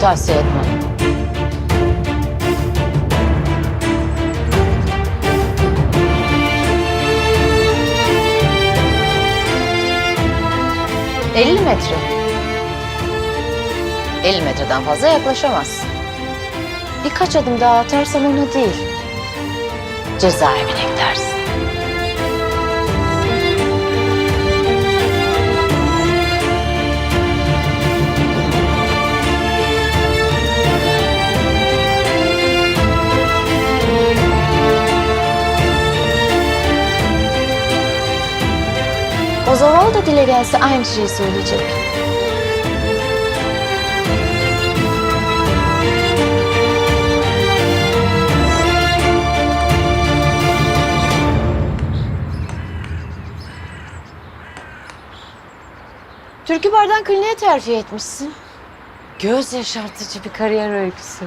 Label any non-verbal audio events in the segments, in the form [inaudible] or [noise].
tavsiye etmem. ...50 metre. 50 metreden fazla yaklaşamazsın. Birkaç adım daha atarsan ona değil... ...cezaevine gidersin. Dile gelse aynı şeyi söyleyecek. Türkü Bar'dan kliniğe terfi etmişsin. Göz yaşartıcı bir kariyer öyküsü.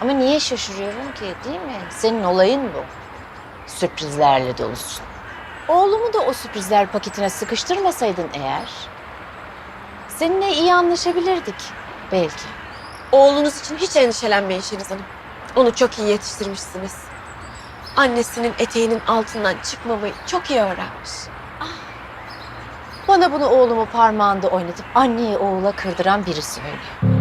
Ama niye şaşırıyorum ki değil mi? Senin olayın bu. Sürprizlerle dolusun. Oğlumu da o sürprizler paketine sıkıştırmasaydın eğer... ...seninle iyi anlaşabilirdik belki. Oğlunuz için hiç endişelenmeyin Şeniz Hanım. Onu çok iyi yetiştirmişsiniz. Annesinin eteğinin altından çıkmamayı çok iyi öğrenmiş. Bana bunu oğlumu parmağında oynatıp anneyi oğula kırdıran biri söylüyor.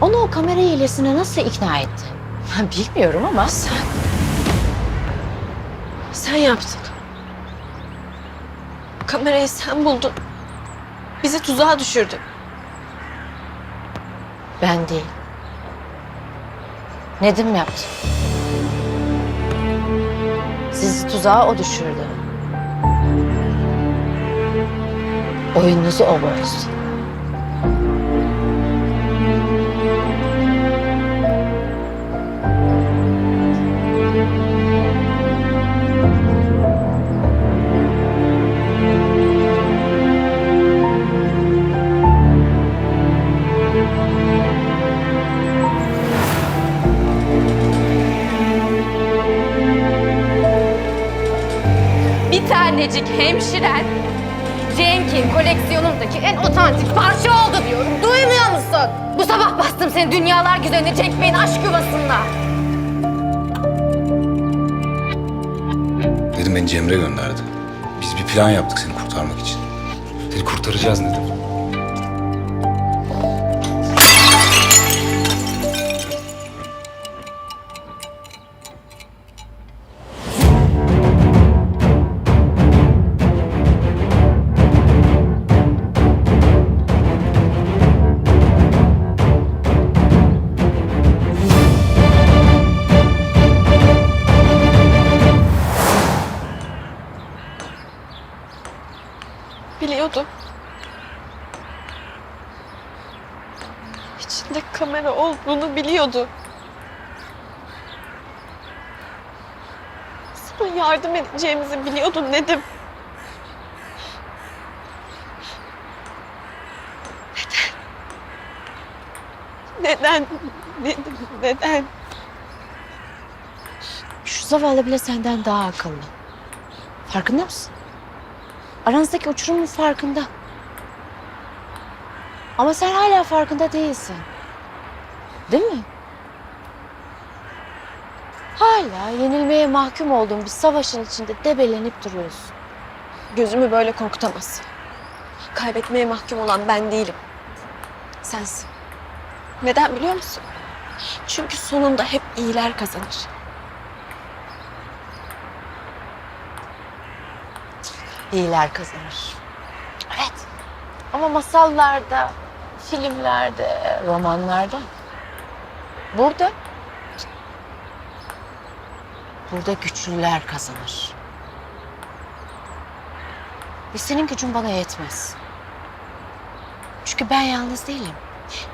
Onu o kamera hilesine nasıl ikna etti? [laughs] Bilmiyorum ama sen... Sen yaptın. Kamerayı sen buldun. Bizi tuzağa düşürdün. Ben değil. Nedim yaptı. Sizi tuzağa o düşürdü. Oyununuzu o bozdu. Tanecik hemşiren Cenk'in koleksiyonundaki en otantik parça oldu diyorum. Duymuyor musun? Bu sabah bastım seni dünyalar güzelinde Cenk Bey'in aşk yuvasında. Dedim beni Cemre gönderdi. Biz bir plan yaptık seni kurtarmak için. Seni kurtaracağız dedim. Biliyordum. İçinde kamera olduğunu biliyordu. Sana yardım edeceğimizi biliyordun Nedim. Neden? Neden? Neden? Şu zavallı bile senden daha akıllı. Farkında mısın? Aranızdaki uçurumun farkında. Ama sen hala farkında değilsin. Değil mi? Hala yenilmeye mahkum olduğun bir savaşın içinde debelenip duruyorsun. Gözümü böyle korkutamaz. Kaybetmeye mahkum olan ben değilim. Sensin. Neden biliyor musun? Çünkü sonunda hep iyiler kazanır. İyiler kazanır. Evet. Ama masallarda, filmlerde, romanlarda. Burada burada güçlüler kazanır. Ve senin gücün bana yetmez. Çünkü ben yalnız değilim.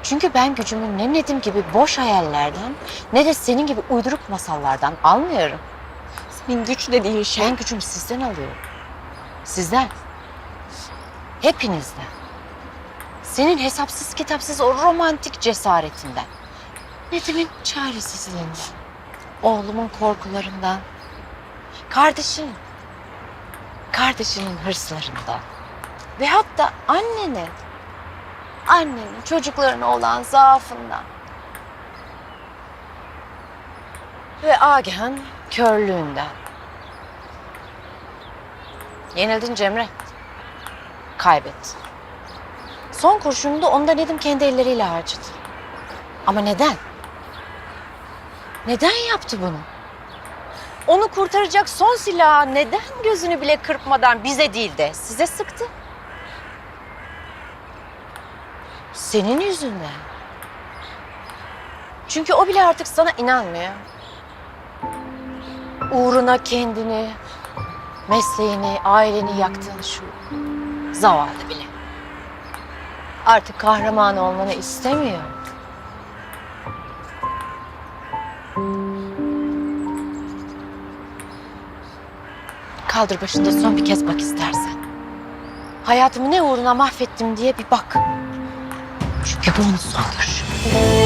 Çünkü ben gücümü ne Nedim gibi boş hayallerden ne de senin gibi uyduruk masallardan almıyorum. Senin güç dediğin şey. Ben gücümü sizden alıyorum. Sizden. Hepinizden. Senin hesapsız kitapsız o romantik cesaretinden. Nedim'in çaresizliğinden. Oğlumun korkularından. Kardeşinin. Kardeşinin hırslarından. Ve hatta annenin. Annenin çocuklarına olan zaafından. Ve Agah'ın körlüğünden. Yenildin Cemre. Kaybettin. Son kurşunu da ondan Nedim kendi elleriyle harcadı. Ama neden? Neden yaptı bunu? Onu kurtaracak son silahı neden gözünü bile kırpmadan bize değil de size sıktı? Senin yüzünden. Çünkü o bile artık sana inanmıyor. Uğruna kendini, mesleğini, aileni yaktığın şu zavallı bile. Artık kahraman olmanı istemiyor. Kaldır başında son bir kez bak istersen. Hayatımı ne uğruna mahvettim diye bir bak. Çünkü bu onun son görüşü.